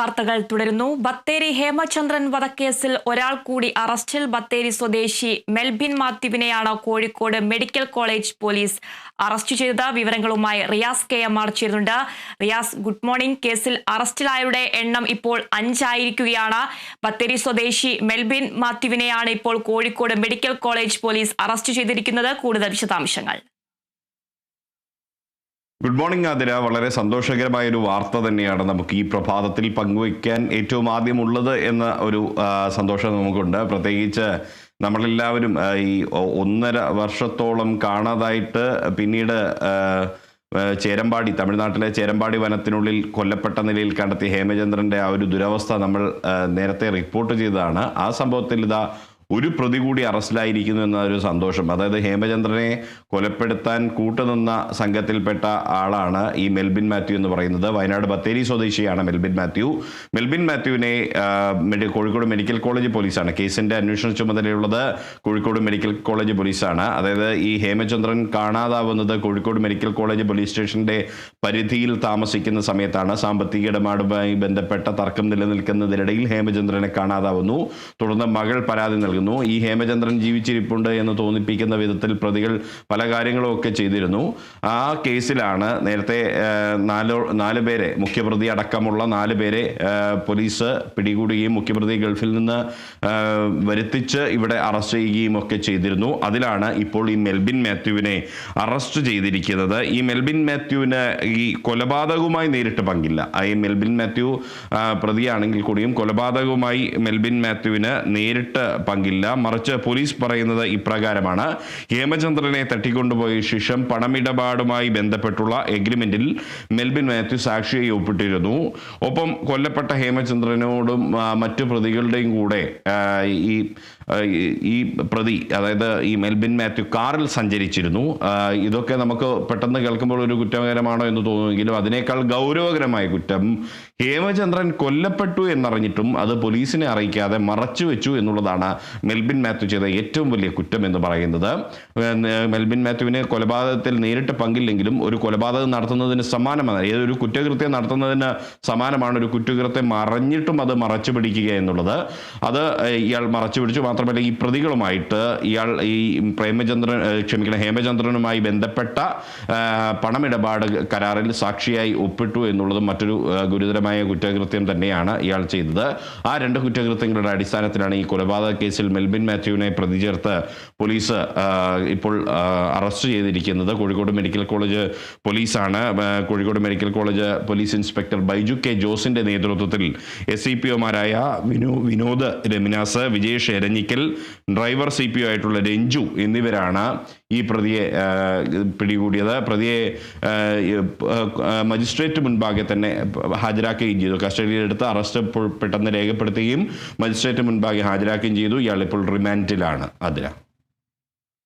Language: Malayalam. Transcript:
വാർത്തകൾ തുടരുന്നു. ബത്തേരി ഹേമചന്ദ്രൻ വധക്കേസിൽ ഒരാൾ കൂടി അറസ്റ്റിൽ ബത്തേരി സ്വദേശി Melbin മാത്യുവിനെയാണ് Kozhikode medical college police arrest ചെയ്തത്. വിവരങ്ങളുമായി റിയാസ് കെ എം ആർ ചേരുന്നുണ്ട്. Riyas good morning. കേസിൽ അറസ്റ്റിലായവരുടെ എണ്ണം ഇപ്പോൾ അഞ്ചായിരിക്കുകയാണ്. ബത്തേരി സ്വദേശി മെൽബിൻ മാത്യുവിനെയാണ് ഇപ്പോൾ Kozhikode medical college police arrest ചെയ്തിരിക്കുന്നത്. കൂടുതൽ വിശദാംശങ്ങൾ. Good morning Athira. വളരെ സന്തോഷകരമായ ഒരു വാർത്ത തന്നെയാണ് നമുക്ക് ഈ പ്രഭാതത്തിൽ പങ്കുവയ്ക്കാൻ ഏറ്റവും ആദ്യമുള്ളത് എന്ന ഒരു സന്തോഷം നമുക്കുണ്ട്. പ്രത്യേകിച്ച് നമ്മളെല്ലാവരും ഈ ഒന്നര വർഷത്തോളം കാണാതായിട്ട് പിന്നീട് ചേരമ്പാടി തമിഴ്നാട്ടിലെ ചേരമ്പാടി വനത്തിനുള്ളിൽ കൊല്ലപ്പെട്ട നിലയിൽ കണ്ടെത്തിയ ഹേമചന്ദ്രന്റെ ആ ഒരു ദുരവസ്ഥ നമ്മൾ നേരത്തെ റിപ്പോർട്ട് ചെയ്തതാണ്. ആ സംഭവത്തിൽ ഇതാ ഒരു പ്രതി കൂടി അറസ്റ്റിലായിരിക്കുന്നു എന്ന ഒരു സന്തോഷം. അതായത് ഹേമചന്ദ്രനെ കൊലപ്പെടുത്താൻ കൂട്ടുനിന്ന സംഘത്തിൽപ്പെട്ട ആളാണ് ഈ മെൽബിൻ മാത്യു എന്ന് പറയുന്നത്. വയനാട് ബത്തേരി സ്വദേശിയാണ് മെൽബിൻ മാത്യു. മെൽബിൻ മാത്യുവിനെ കോഴിക്കോട് മെഡിക്കൽ കോളേജ് പോലീസാണ്. കേസിന്റെ അന്വേഷണ ചുമതലയുള്ളത് കോഴിക്കോട് മെഡിക്കൽ കോളേജ് പോലീസാണ്. അതായത് ഈ ഹേമചന്ദ്രൻ കാണാതാവുന്നത് കോഴിക്കോട് മെഡിക്കൽ കോളേജ് പോലീസ് സ്റ്റേഷന്റെ പരിധിയിൽ താമസിക്കുന്ന സമയത്താണ്. സാമ്പത്തിക ഇടപാടുമായി ബന്ധപ്പെട്ട തർക്കം നിലനിൽക്കുന്നതിനിടയിൽ ഹേമചന്ദ്രനെ കാണാതാവുന്നു. തുടർന്ന് മകൾ പരാതി നൽകുന്നു ഈ ഹേമചന്ദ്രൻ ജീവിച്ചിരിപ്പുണ്ട് എന്ന് തോന്നിപ്പിക്കുന്ന വിധത്തിൽ പ്രതികൾ പല കാര്യങ്ങളും ഒക്കെ ചെയ്തിരുന്നു. ആ കേസിലാണ് നേരത്തെ നാലോ നാല് പേരെ മുഖ്യപ്രതി അടക്കമുള്ള നാല് പേരെ പോലീസ് പിടികൂടുകയും മുഖ്യപ്രതി ഗൾഫിൽ നിന്ന് വരുത്തിച്ച് ഇവിടെ അറസ്റ്റ് ചെയ്യുകയും ഒക്കെ ചെയ്തിരുന്നു. അതിലാണ് ഇപ്പോൾ ഈ മെൽബിൻ മാത്യുവിനെ അറസ്റ്റ് ചെയ്തിരിക്കുന്നത്. ഈ മെൽബിൻ മാത്യുവിന് ഈ കൊലപാതകവുമായി നേരിട്ട് പങ്കില്ല. ഈ മെൽബിൻ മാത്യു പ്രതിയാണെങ്കിൽ കൂടിയും കൊലപാതകവുമായി മെൽബിൻ മാത്യുവിന് നേരിട്ട് പങ്കില്ല മറിച്ച് പോലീസ് പറയുന്നത് ഇപ്രകാരമാണ്. ഹേമചന്ദ്രനെ തട്ടിക്കൊണ്ടുപോയ ശേഷം പണമിടപാടുമായി ബന്ധപ്പെട്ടുള്ള എഗ്രിമെന്റിൽ മെൽബിൻ മാത്യു സാക്ഷിയായി ഒപ്പിട്ടിരുന്നു. ഒപ്പം കൊല്ലപ്പെട്ട ഹേമചന്ദ്രനോടും മറ്റു പ്രതികളുടെയും കൂടെ ഈ- ഈ പ്രതി അതായത് ഈ മെൽബിൻ മാത്യു കാറിൽ സഞ്ചരിച്ചിരുന്നു. ഇതൊക്കെ നമുക്ക് പെട്ടെന്ന് കേൾക്കുമ്പോൾ ഒരു കുറ്റകരമാണോ എന്ന് തോന്നുമെങ്കിലും അതിനേക്കാൾ ഗൗരവകരമായ കുറ്റം ഹേമചന്ദ്രൻ കൊല്ലപ്പെട്ടു എന്നറിഞ്ഞിട്ടും അത് പോലീസിനെ അറിയിക്കാതെ മറച്ചു വെച്ചു എന്നുള്ളതാണ് മെൽബിൻ മാത്യു ചെയ്ത ഏറ്റവും വലിയ കുറ്റം എന്ന് പറയുന്നത്. മെൽബിൻ മാത്യുവിന് കൊലപാതകത്തിൽ നേരിട്ട് പങ്കില്ലെങ്കിലും ഒരു കൊലപാതകം നടത്തുന്നതിന് സമാനമാണ്. ഏതൊരു കുറ്റകൃത്യം നടത്തുന്നതിന് സമാനമാണ് ഒരു കുറ്റകൃത്യം മറഞ്ഞിട്ടും അത് മറച്ചു പിടിക്കുക എന്നുള്ളത്. അത് ഇയാൾ മറച്ചു പിടിച്ചു. മാത്രമല്ല ഈ പ്രതികളുമായിട്ട് ഇയാൾ ഈ പ്രേമചന്ദ്രൻ ക്ഷമിക്കണം ഹേമചന്ദ്രനുമായി ബന്ധപ്പെട്ട പണമിടപാട് കരാറിൽ സാക്ഷിയായി ഒപ്പിട്ടു എന്നുള്ളതും മറ്റൊരു ഗുരുതരമായ കുറ്റകൃത്യം തന്നെയാണ് ഇയാൾ ചെയ്തത്. ആ രണ്ട് കുറ്റകൃത്യങ്ങളുടെ അടിസ്ഥാനത്തിലാണ് ഈ കൊലപാതക കേസിൽ മെൽബിൻ മാത്യുവിനെ പ്രതി ചേർത്ത് പോലീസ് ഇപ്പോൾ അറസ്റ്റ് ചെയ്തിരിക്കുന്നത് കോഴിക്കോട് മെഡിക്കൽ കോളേജ് പോലീസാണ്. Kozhikode medical college police inspector Baiju K ജോസിന്റെ നേതൃത്വത്തിൽ എസ് സി പി ഒമാരായ വിനോ Vinod Raminas Vijesh Eranjikkal driver C P O ആയിട്ടുള്ള രഞ്ജു എന്നിവരാണ് ഈ പ്രതിയെ പിടികൂടിയത്. പ്രതിയെ മജിസ്ട്രേറ്റ് മുൻപാകെ തന്നെ ഹാജരാക്കുകയും ചെയ്തു. കസ്റ്റഡിയിലെടുത്ത് അറസ്റ്റ് പെട്ടെന്ന് രേഖപ്പെടുത്തുകയും മജിസ്ട്രേറ്റ് മുൻപാകെ ഹാജരാക്കുകയും ചെയ്തു. ഇയാൾ ഇപ്പോൾ റിമാൻഡിലാണ് അതിര